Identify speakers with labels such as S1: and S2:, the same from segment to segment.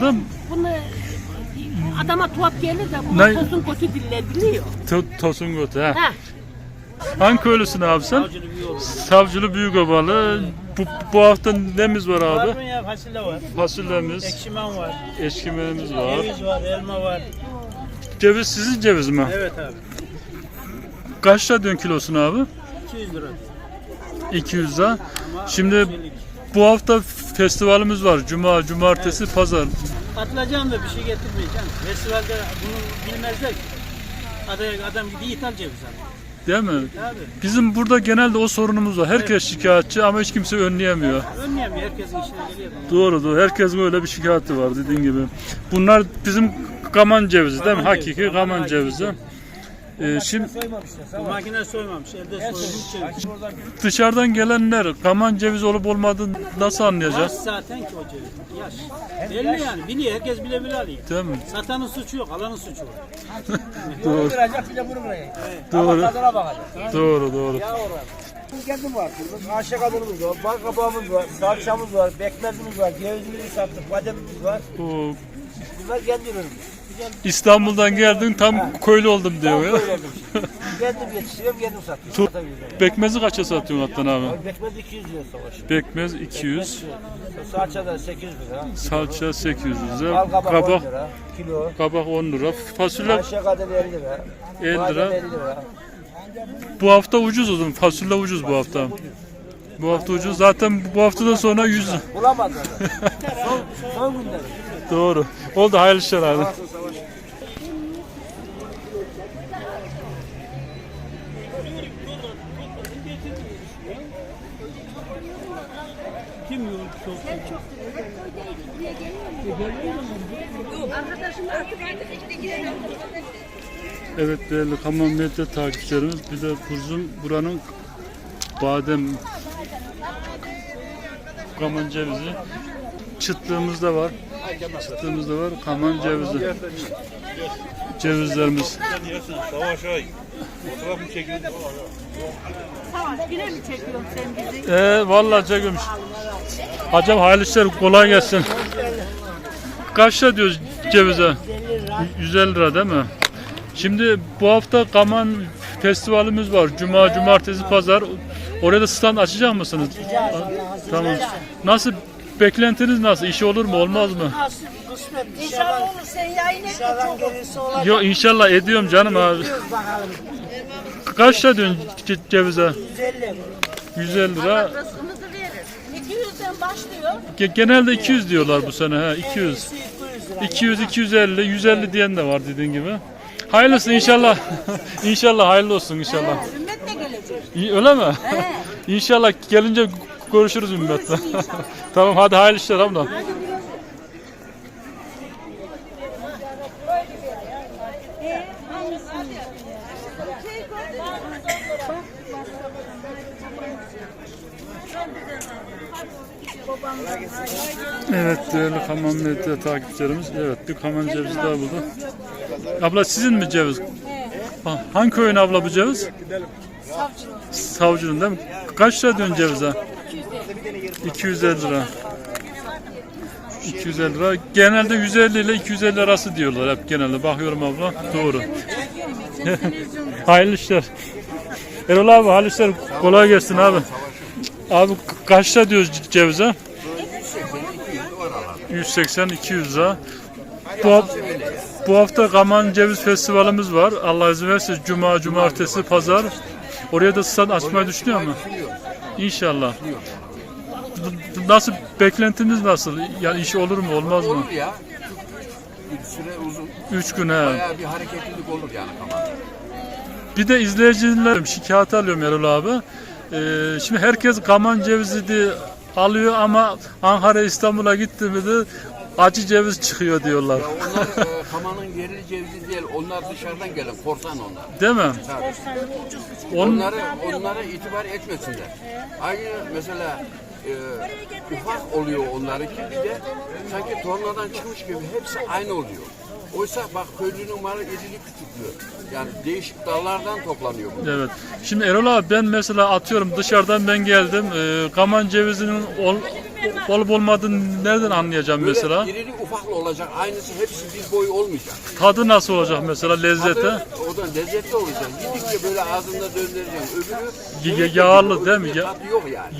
S1: Bunu adama tuhaf gelir de bu
S2: Ne?
S1: tosun kötü diller biliyor.
S2: To- Tosun Götü ha.
S1: Ha.
S2: Hangi köylüsün abi sen? Savcılı Büyükobalı. Bu, bu hafta nemiz var abi?
S3: Barbunya fasulye var.
S2: Fasulyemiz,
S3: Ekşimen var.
S2: eşkimenimiz var.
S3: Ceviz var, elma var.
S2: Ceviz sizin ceviz mi?
S3: Evet abi.
S2: Kaç lira diyorsun kilosunu abi?
S3: 200 lira.
S2: 200 lira. Şimdi bu hafta festivalimiz var. Cuma, cumartesi, pazar.
S3: Atılacağım da bir şey getirmeyeceğim. Festivalde bunu bilmezler ki. Adam, adam gidiyor ithal ceviz alıyor.
S2: Değil mi?
S3: Abi.
S2: Bizim burada genelde o sorunumuz var. Herkes şikayetçi ama hiç kimse önleyemiyor.
S3: Önleyemiyor. Herkesin işine geliyor.
S2: Doğru doğru. Herkesin öyle bir şikayeti var dediğin gibi. Bunlar bizim kaman cevizi değil mi?
S3: Cevizi,
S2: Hakiki kaman
S3: kaman
S2: cevizi. Ee, şimdi
S3: Bu makine soymamış. Elde soyulmuş ceviz.
S2: dışarıdan gelenler kaman cevizi olup olmadığını nasıl
S3: Yaş
S2: anlayacağız?
S3: zaten ki o ceviz. Yaş. Belli yani. Biliyor. Herkes bile bile alıyor.
S2: Değil mi?
S3: Satanın suçu yok. Alanın suçu var.
S2: Doğru.
S4: Kıracak bir de bunu buraya.
S2: Doğru.
S4: Tadına bakacak.
S2: Doğru doğru.
S4: Kendim var. Aşağı kadınımız var, bal kabağımız var, salçamız var, bekmezimiz var, cevizimizi sattık, bademimiz var.
S2: O,
S4: Bunlar kendi ürünümüz.
S2: İstanbul'dan geldin tam köylü oldum diyor ya.
S4: Kendim yetiştiriyorum, kendim satıyorum. Satabiliyorum.
S2: Bekmezi kaça satıyorsun Atlan abi?
S4: Bekmez 200 lira savaş.
S2: Bekmez 200,
S4: Salça da 800 lira.
S2: salça 800
S4: Bal
S2: lira,
S4: kabak 10
S2: kabak
S4: lira. Kilo.
S2: kabak 10 lira, fasulye
S4: Aşağı kadın 50 lira.
S2: 50
S4: badem
S2: lira.
S4: 50 lira.
S2: Bu hafta ucuz o zaman. Fasulye ucuz bu hafta. Bu hafta ucuz. Zaten bu haftadan sonra 100.
S4: Bulamadılar. son, son günler.
S2: Doğru. Oldu hayırlı işler abi.
S3: Kim yok? Çok.
S2: Evet değerli Kaman Medya takipçilerimiz bir de kuzum buranın badem Kaman cevizi çıtlığımızda var. Çıtlığımızda var. Kaman cevizi. Cevizlerimiz.
S5: Savaş ay. Fotoğraf mı çekildin?
S1: Tamam yine mi çekiyorsun sen bizi?
S2: Ee, vallahi çekilmiş. Hocam hayırlı işler kolay gelsin. Kaç lira diyoruz cevize? 150 lira değil mi? Şimdi bu hafta Kaman festivalimiz var. Cuma, cumartesi, pazar. Oraya da stand açacak mısınız? Tamam. Nasıl beklentiniz nasıl? İşi olur mu olmaz mı?
S1: İnşallah olur sen yayın et de çok olur.
S2: Yok inşallah ediyorum canım abi. Kaç lira diyorsun ce- cevize? 150 lira.
S1: Rızkımızı verir. 200'den başlıyor.
S2: Ge- Genelde 200 diyorlar bu sene ha 200. 200 250 150 diyen de var dediğin gibi. Hayırlısı inşallah. inşallah hayırlı olsun inşallah.
S1: Ümmet de gelecek.
S2: İyi, Öyle mi? inşallah gelince görüşürüz ümmetle. tamam hadi hayırlı işler abla. Evet değerli Kaman Medya takipçilerimiz. Evet bir kaman cevizi daha bulduk. Abla sizin mi ceviz? Ha, Hangi köyün abla bu ceviz? Savcının değil mi? Kaç lira diyorsun cevize? 250 lira. 250 lira. Genelde 150 ile 250 arası diyorlar hep genelde. Bakıyorum abla. Doğru. hayırlı işler. Erol abi hayırlı işler. Kolay gelsin abi. Abi kaç lira diyoruz cevize? 180-200 lira. Bu, bu hafta Kaman Ceviz Festivalimiz var. Allah izin verirse Cuma, Cumartesi, Pazar. Oraya da stand açmayı düşünüyor mu? İnşallah. Nasıl beklentiniz nasıl? Yani iş olur mu olmaz mı?
S6: Olur ya. Bir süre uzun.
S2: Üç gün he.
S6: Bayağı bir hareketlilik olur yani kamada.
S2: Bir de izleyicilerim şikayet alıyorum Erol abi. Ee, şimdi herkes kaman cevizi diye alıyor ama Ankara İstanbul'a gitti mi de acı ceviz çıkıyor diyorlar.
S6: Ya onlar e, kamanın yerli cevizi değil. Onlar dışarıdan gelen korsan onlar.
S2: Değil mi? On,
S6: Onları onlara itibar etmesinler. Aynı mesela e, ufak oluyor onlarınki bir de sanki tornadan çıkmış gibi hepsi aynı oluyor. Oysa bak köylünün malı irili küçüklüğü. Yani değişik dallardan toplanıyor bu.
S2: Evet. Şimdi Erol abi ben mesela atıyorum dışarıdan ben geldim. Ee, kaman cevizinin ol- olup olmadığını nereden anlayacağım
S6: Böyle
S2: mesela?
S6: irili ufaklı olacak. Aynısı hepsi bir boy olmayacak.
S2: Tadı nasıl olacak mesela lezzeti?
S6: Tadı o da lezzetli olacak. Yedikçe böyle ağzında döndüreceksin. Öbürü
S2: Y- yağlı değil mi? Ya-
S6: Tadı yok yani.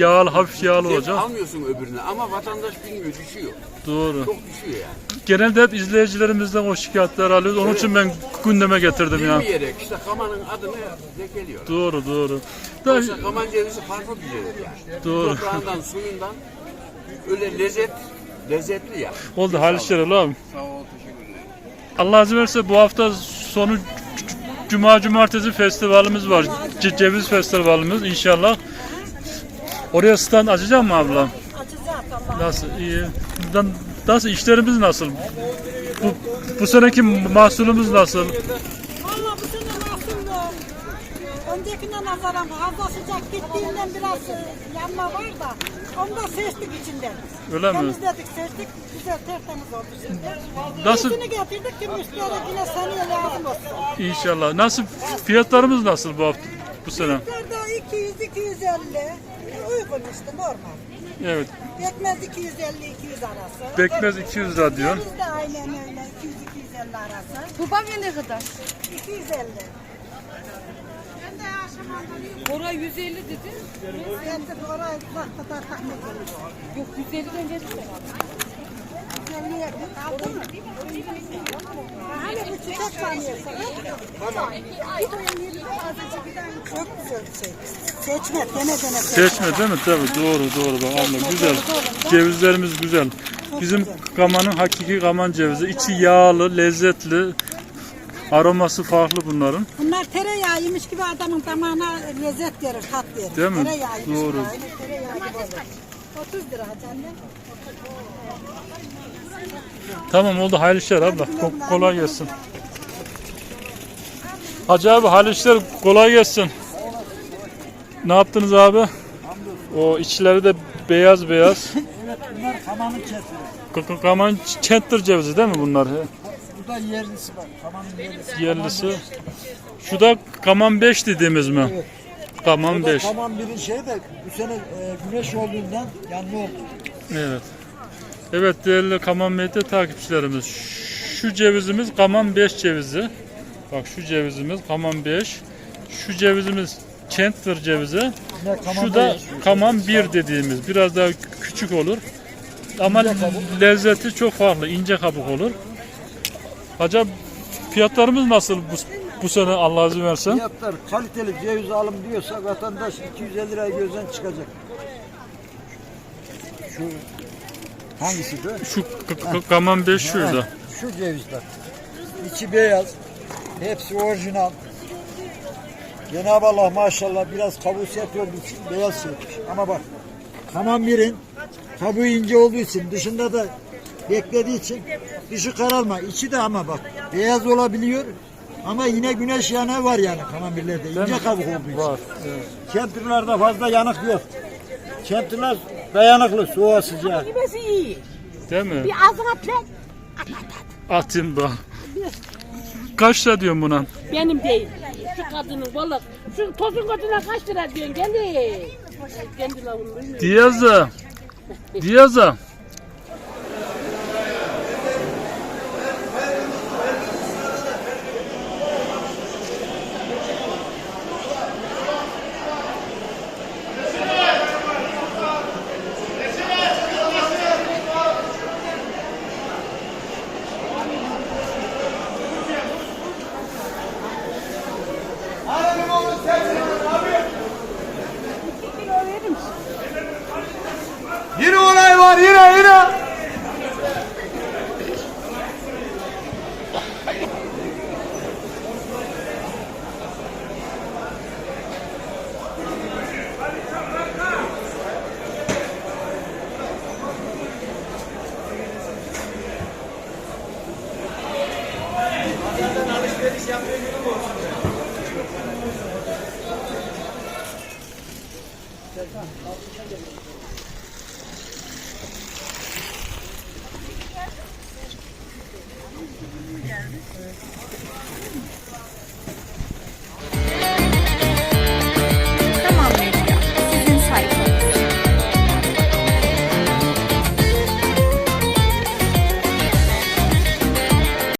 S2: Yağlı, hafif yağlı
S6: Zevk
S2: olacak.
S6: almıyorsun öbürüne ama vatandaş bilmiyor, düşüyor.
S2: Doğru.
S6: Çok düşüyor yani.
S2: Genelde hep izleyicilerimizden o şikayetler alıyoruz. Onun için ben gündeme getirdim ya.
S6: Bilmeyerek işte kamanın adını lekeliyor.
S2: Doğru, doğru. Da,
S6: Oysa kaman cevizi farklı bir ceviz yani.
S2: Doğru.
S6: Toprağından, suyundan öyle lezzet, lezzetli ya.
S2: oldu Halis Şeref abi.
S6: Sağ ol, teşekkür ederim.
S2: Allah izin verirse bu hafta sonu c- Cuma Cumartesi festivalimiz var. Ce- Ceviz festivalimiz inşallah. Oraya stand açacak mı abla?
S1: Açacağız Allah.
S2: Nasıl? iyi. Na- Nasıl? işlerimiz nasıl? Bu, bu seneki mahsulümüz nasıl?
S1: Valla bu sene nasıl öncekine nazaran fazla sıcak gittiğinden biraz e, yanma var da onu da seçtik içinden.
S2: Öyle mi?
S1: Temizledik, seçtik. Güzel tertemiz oldu şimdi.
S2: Nasıl-
S1: İyisini getirdik ki müşteri yine seneye lazım olsun.
S2: İnşallah. Nasıl? Fiyatlarımız nasıl bu hafta? Bu sene?
S1: Fiyatlar da 200, 250. Uygun işte normal.
S2: Evet.
S1: Pekmez 250, 200 arası.
S2: Bekmez 200 lira diyor.
S1: Ceviz de aynen öyle 200, 250 arası.
S7: Bubamya ne kadar?
S1: 250.
S7: Bora 150 dedi.
S1: Ben de uzak kadar tahmin ediyorum.
S7: Yok 150'den geçti
S1: Güzelliğe bir aldın mı? Hani bu çiçek sanıyorsun. Tamam. Çok güzel bir şey. Seçme, dene dene.
S2: Seçme değil mi? Tabii doğru doğru bak abla güzel. Cevizlerimiz güzel. Bizim kamanın hakiki kaman cevizi. İçi yağlı, lezzetli. Aroması farklı bunların.
S1: Bunlar tereyağıymış gibi adamın damağına lezzet verir, tat verir.
S2: Değil mi?
S1: Tereyağıymış
S2: Doğru.
S1: gibi, aynı tereyağı gibi olur. 30 lira canım.
S2: Tamam oldu hayırlı işler abla. Ko- kolay gelsin. Hacı abi hayırlı işler kolay gelsin. Ne yaptınız abi? O içleri de beyaz beyaz.
S4: Evet bunlar kamanın çetiri.
S2: K- k- Kaman çenttir cevizi değil mi bunlar?
S4: Bu da yerlisi bak. Kamanın yerlisi.
S2: Yerlisi. Şu da kaman 5 dediğimiz mi?
S4: Evet.
S2: Kaman
S4: Bu da
S2: 5.
S4: kaman birin şey de bu sene e, güneş olduğundan yanma oldu.
S2: Evet. Evet değerli Kaman Medya takipçilerimiz. Şu cevizimiz Kaman 5 cevizi. Bak şu cevizimiz Kaman 5. Şu cevizimiz Chandler cevizi. Şu da. Kaman 1 dediğimiz. Biraz daha küçük olur. Ama lezzeti çok farklı. ince kabuk olur. Acaba fiyatlarımız nasıl bu, bu sene Allah izin versin?
S4: Fiyatlar kaliteli ceviz alım diyorsa vatandaş 250 liraya gözden çıkacak. Şu hangisi bu?
S2: Şu Kaman 5 şurada.
S4: Şu cevizler. İçi beyaz. Hepsi orijinal. Cenab-ı Allah maşallah biraz kabuğu sert olduğu için beyaz seçmiş. Ama bak kaman birin kabuğu ince olduğu için dışında da beklediği için dışı kararma. İçi de ama bak beyaz olabiliyor. Ama yine güneş yanığı var yani kaman birlerde. ince kabuk olduğu için.
S2: Var. Evet.
S4: Kempirlerde fazla yanık yok. Kempirler dayanıklı soğuğa sıcağa.
S1: Yemesi iyi.
S2: Değil mi?
S1: Bir ağzına pek.
S2: Atayım bak. Kaç lira diyorsun buna?
S8: Benim değil. Şu kadının balık. Şu tosun kadına kaç lira diyorsun kendi? Kendi lavunu.
S2: Diyaza. Diyaza.